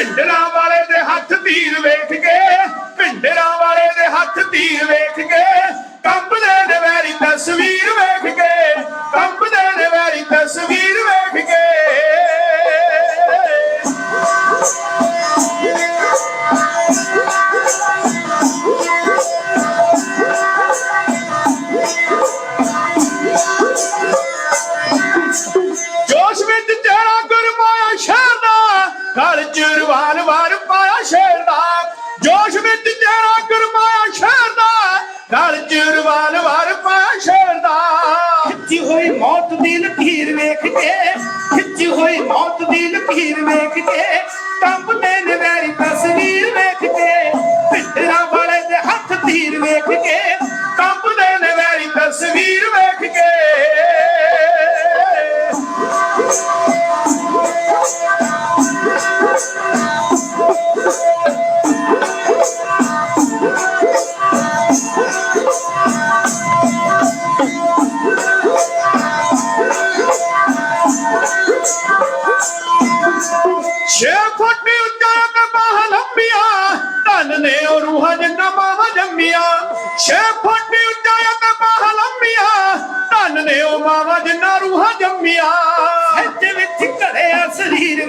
ਭਿੰਡਰਾਂ ਵਾਲੇ ਦੇ ਹੱਥ ਤੀਰ ਵੇਖ ਕੇ ਭਿੰਡਰਾਂ ਵਾਲੇ ਦੇ ਹੱਥ ਤੀਰ ਵੇਖ ਕੇ ਕੰਬਦੇ ਨੇ ਮੇਰੀ ਤਸਵੀਰ ਸ਼ੇਰ ਦਾ, ਜੋਸ਼ ਵਿੱਚ ਤੇਰਾ ਗਰਮਾਇਆ ਸ਼ੇਰ ਦਾ, ਨਾਲ ਚਿਰਵਾਲ ਵਾਰ ਪਾਇਆ ਸ਼ੇਰ ਦਾ। ਖਿੱਚੀ ਹੋਈ ਮੌਤ ਦੀ ਲਕੀਰ ਵੇਖ ਕੇ, ਖਿੱਚੀ ਹੋਈ ਮੌਤ ਦੀ ਲਕੀਰ ਵੇਖ ਕੇ ਕੰਬ ਤੇ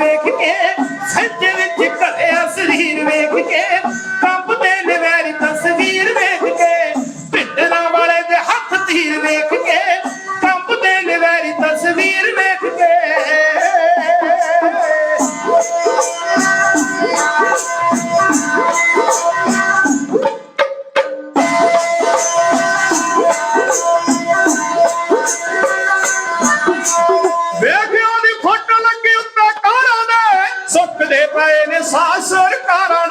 me conhece. सरकार